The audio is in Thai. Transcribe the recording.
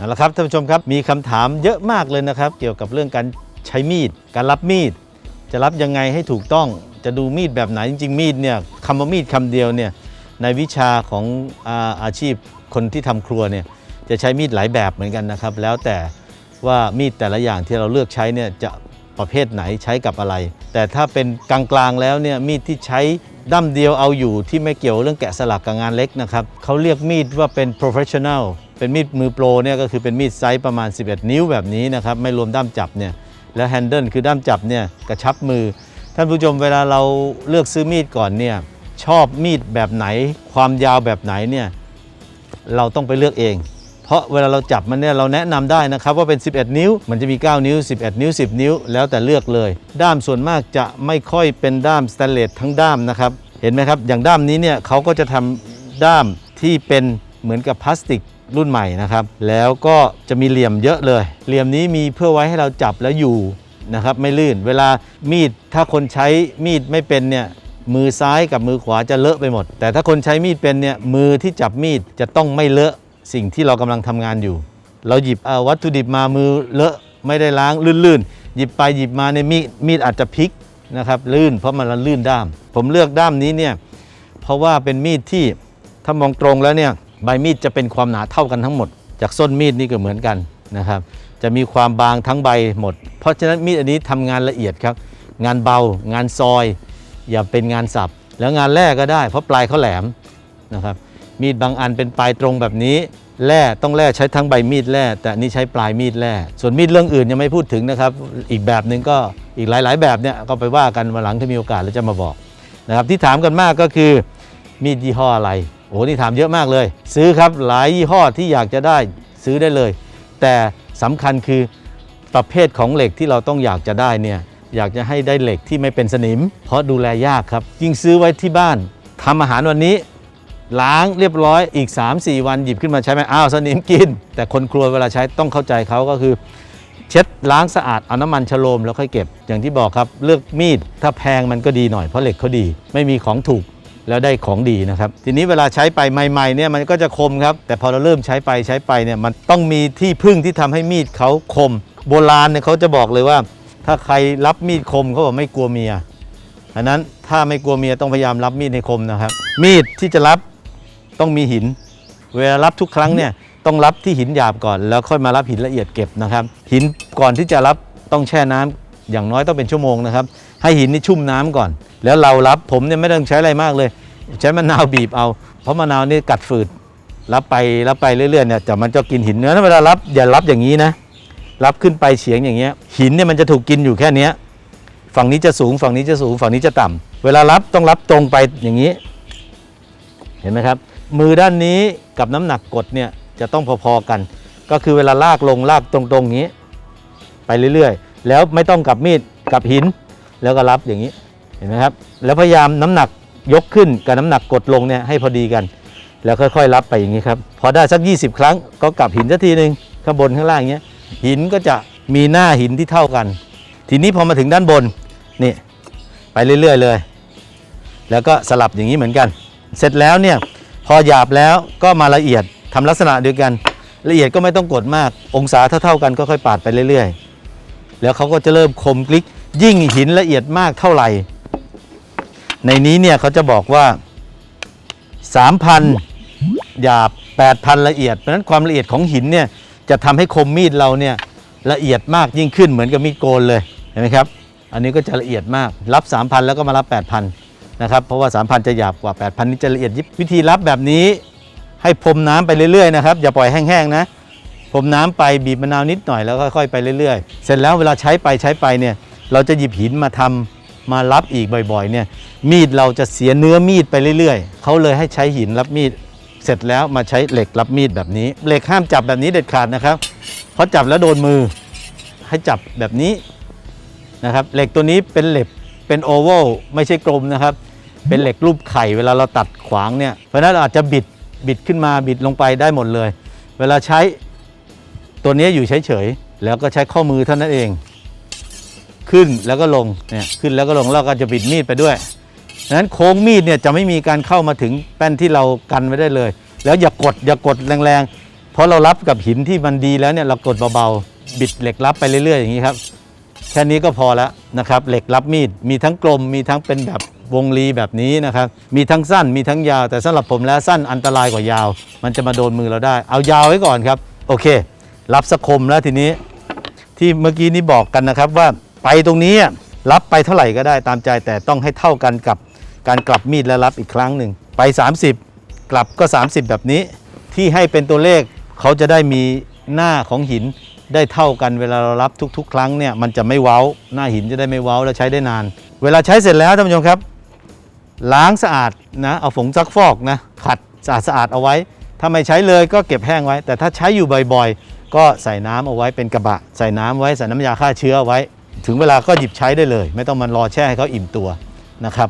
เอาละครับท่านผู้ชมครับมีคำถามเยอะมากเลยนะครับ เกี่ยวกับเรื่องการใช้มีด การรับมีด จะรับยังไงให้ถูกต้องจะดูมีดแบบไหนจริงๆมีดเนี่ยคำว่ามีดคำเดียวเนี่ยในวิชาของอาอาชีพคนที่ทำครัวเนี่ยจะใช้มีดหลายแบบเหมือนกันนะครับ แล้วแต่ว่ามีดแต่ละอย่างที่เราเลือกใช้เนี่ยจะประเภทไหนใช้กับอะไร แต่ถ้าเป็นกลางๆแล้วเนี่ยมีดที่ใช้ด้ามเดียวเอาอยู่ที่ไม่เกี่ยวเรื่องแกะสลักกับงานเล็กนะครับเขาเรียกมีดว่าเป็น professional เป็นมีดมือโปรเนี่ยก็คือเป็นมีดไซส์ประมาณ 11 นิ้วแบบนี้นะครับไม่รวมด้ามจับเนี่ยและแฮนเดิลคือด้ามจับเนี่ยกระชับมือ ท่านผู้ชมเวลาเราเลือกซื้อมีดก่อนเนี่ยชอบมีดแบบไหน ความยาวแบบไหนเนี่ยเราต้องไปเลือกเอง เพราะเวลาเราจับมันเนี่ยเราแนะนำได้นะครับว่าเป็น 11 นิ้ว มันจะมี 9 นิ้ว 11 นิ้ว 10 นิ้ว แล้วแต่เลือกเลย ด้ามส่วนมากจะไม่ค่อยเป็นด้ามสแตนเลสทั้งด้ามนะครับเห็นไหมครับอย่างด้ามนี้เนี่ยเขาก็จะทำด้ามที่เป็นเหมือนกับพลาสติก รุ่นใหม่นะครับ แล้วก็จะมีเหลี่ยมเยอะเลย เหลี่ยมนี้มีเพื่อไว้ให้เราจับแล้วอยู่นะครับไม่ลื่น เวลามีดถ้าคนใช้มีดไม่เป็นเนี่ยมือซ้ายกับมือขวาจะเลอะไปหมด แต่ถ้าคนใช้มีดเป็นเนี่ยมือที่จับมีดจะต้องไม่เลอะสิ่งที่เรากำลังทำงานอยู่ เราหยิบเอาวัตถุดิบมามือเลอะไม่ได้ล้างลื่นๆ หยิบไปหยิบมาในมีดมีดอาจจะพลิกนะครับลื่นเพราะมันลื่นด้าม ผมเลือกด้ามนี้เนี่ยเพราะว่าเป็นมีดที่ถ้ามองตรงแล้วเนี่ย ใบมีดจะเป็นความหนาเท่ากันทั้งหมด จากส้นมีดนี่ก็เหมือนกันนะครับ จะมีความบางทั้งใบหมด เพราะฉะนั้นมีดอันนี้ทำงานละเอียดครับ งานเบางานซอย อย่าเป็นงานสับ แล้วงานแร่ก็ได้ เพราะปลายเขาแหลมนะครับมีดบางอันเป็นปลายตรงแบบนี้แร่ต้องแร่ใช้ทั้งใบมีดแร่แต่อันนี้ใช้ปลายมีดแร่ส่วนมีดเรื่องอื่นยังไม่พูดถึงนะครับอีกแบบหนึ่งก็อีกหลาย ๆ แบบเนี่ยก็ไปว่ากันวันหลังถ้ามีโอกาสแล้วจะมาบอกนะครับที่ถามกันมากก็คือมีดยี่ห้ออะไร โอ้โหนี่ถามเยอะมากเลย ซื้อครับหลายยี่ห้อที่อยากจะได้ซื้อได้เลย แต่สำคัญคือประเภทของเหล็กที่เราต้องอยากจะได้เนี่ยอยากจะให้ได้เหล็กที่ไม่เป็นสนิม เพราะดูแลยากครับ ยิ่งซื้อไว้ที่บ้านทำอาหารวันนี้ ล้างเรียบร้อยอีก 3-4 วันหยิบขึ้นมาใช้ไหมอ้าวสนิมกิน แต่คนครัวเวลาใช้ต้องเข้าใจเขาก็คือเช็ดล้างสะอาดเอาน้ำมันชโลมแล้วค่อยเก็บ อย่างที่บอกครับ เลือกมีดถ้าแพงมันก็ดีหน่อยเพราะเหล็กเขาดี ไม่มีของถูก แล้วได้ของดีนะครับ ทีนี้เวลาใช้ไปใหม่ๆเนี่ยมันก็จะคมครับ แต่พอเราเริ่มใช้ไปใช้ไปเนี่ยมันต้องมีที่พึ่งที่ทำให้มีดเขาคม โบราณเนี่ยเขาจะบอกเลยว่า ถ้าใครรับมีดคมเขาบอกไม่กลัวเมียอันนั้นถ้าไม่กลัวเมียต้องพยายามรับมีดให้คมนะครับ มีดที่จะรับต้องมีหิน เวลารับทุกครั้งเนี่ยต้องรับที่หินหยาบก่อน แล้วค่อยมารับหินละเอียดเก็บนะครับ หินก่อนที่จะรับต้องแช่น้ำ อย่างน้อยต้องเป็นชั่วโมงนะครับ ให้หินนี่ชุ่มน้ำก่อน แล้วเรารับผมเนี่ยไม่ต้องใช้อะไรมากเลย ใช้มะนาวบีบเอา เพราะมะนาวนี่กัดฝืดรับไปรับไปเรื่อยๆเนี่ยแต่มันจะกินหินเนื้อเวลารับอย่ารับอย่างนี้นะ รับขึ้นไปเฉียงอย่างเงี้ยหินเนี่ยมันจะถูกกินอยู่แค่เนี้ยฝั่งนี้จะสูงฝั่งนี้จะสูงฝั่งนี้จะต่ำเวลารับต้องรับตรงไปอย่างนี้ เห็นไหมครับ มือด้านนี้กับน้ำหนักกดเนี่ยจะต้องพอๆกัน ก็คือเวลาลากลงลากตรงๆอย่างนี้ ไปเรื่อยๆ แล้วไม่ต้องกับมีดกับหิน แล้วก็รับอย่างนี้เห็นไหมครับ แล้วพยายามน้ำหนักยกขึ้นกับน้ำหนักกดลงเนี่ยให้พอดีกัน แล้วค่อยๆรับไปอย่างนี้ครับพอได้สัก 20 ครั้งก็กลับหินสักทีหนึ่งข้างบนข้างล่างอย่างเงี้ยหินก็จะมีหน้าหินที่เท่ากัน ทีนี้พอมาถึงด้านบนนี่ไปเรื่อยๆเลย แล้วก็สลับอย่างนี้เหมือนกัน เสร็จแล้วเนี่ยพอหยาบแล้วก็มาละเอียดทำลักษณะเดียวกัน ละเอียดก็ไม่ต้องกดมาก องศาเท่าๆกันก็ค่อยปาดไปเรื่อยๆ แล้วเขาก็จะเริ่มคมกลิกยิ่งหินละเอียดมากเท่าไหร่ ในนี้เนี่ยเขาจะบอกว่า 3,000 หยาบ 8,000 ละเอียด เพราะฉะนั้นความละเอียดของหินเนี่ยจะทำให้คมมีดเราเนี่ยละเอียดมากยิ่งขึ้นเหมือนกับมีดโกนเลยเห็นไหมครับ อันนี้ก็จะละเอียดมากรับ 3,000 แล้วก็มารับ 8,000 นะครับเพราะว่า 3,000 จะหยาบกว่า 8,000 นี่จะละเอียดยิบวิธีรับแบบนี้ให้พรมน้ำไปเรื่อยๆนะครับอย่าปล่อยแห้งๆนะ พรมน้ำไปบีบมะนาวนิดหน่อยแล้วค่อยๆไปเรื่อยๆ เสร็จแล้วเวลาใช้ไปใช้ไปเนี่ยเราจะหยิบหินมาทำมารับอีกบ่อยๆเนี่ยมีดเราจะเสียเนื้อมีดไปเรื่อยๆ เขาเลยให้ใช้หินรับมีด เสร็จแล้วมาใช้เหล็กรับมีดแบบนี้ เหล็กห้ามจับแบบนี้เด็ดขาดนะครับเพราะจับแล้วโดนมือ ให้จับแบบนี้นะครับเหล็กตัวนี้เป็นเหล็กเป็นโอเวลไม่ใช่กลมนะครับ เป็นเหล็กรูปไข่เวลาเราตัดขวางเนี่ยเพราะฉะนั้นเราอาจจะบิดบิดขึ้นมาบิดลงไปได้หมดเลย เวลาใช้ ตัวนี้อยู่เฉยๆแล้วก็ใช้ข้อมือเท่านั้นเอง ขึ้นแล้วก็ลงเนี่ยขึ้นแล้วก็ลงแล้วก็จะบิดมีดไปด้วยดังนั้นโค้งมีดเนี่ยจะไม่มีการเข้ามาถึงแป้นที่เรากันไว้ได้เลย แล้วอย่ากดอย่ากดแรงๆ เพราะเรารับกับหินที่มันดีแล้วเนี่ยเรากดเบาๆบิดเหล็กรับไปเรื่อย ๆ อย่างนี้ครับแค่นี้ก็พอแล้วนะครับเหล็กรับมีดมีทั้งกลมมีทั้งเป็นแบบวงรีแบบนี้นะครับ มีทั้งสั้นมีทั้งยาว แต่สำหรับผมแล้วสั้นอันตรายกว่ายาว มันจะมาโดนมือเราได้ เอายาวไว้ก่อนครับ โอเค รับสคมแล้วทีนี้ที่เมื่อกี้นี้บอกกันนะครับว่าไปตรงนี้รับไปเท่าไหร่ก็ได้ตามใจแต่ต้องให้เท่ากันกับการกลับมีดและรับอีกครั้งหนึ่งไป 30 กลับก็ 30 แบบนี้ ที่ให้เป็นตัวเลขเขาจะได้มีหน้าของหินได้เท่ากันเวลาเรารับทุก ๆ ครั้งเนี่ยมันจะไม่เว้า หน้าหินจะได้ไม่เว้าและใช้ได้นาน เวลาใช้เสร็จแล้วท่านผู้ชมครับ ล้างสะอาดนะเอาผงซักฟอกนะขัดสะอาดสะอาดเอาไว้ถ้าไม่ใช้เลยก็เก็บแห้งไว้ แต่ถ้าใช้อยู่บ่อยๆ ก็ใส่น้ำเอาไว้เป็นกระบะ ใส่น้ำไว้ใส่น้ำยาฆ่าเชื้อไว้ ถึงเวลาก็หยิบใช้ได้เลย ไม่ต้องมันรอแช่ให้เขาอิ่มตัวนะครับ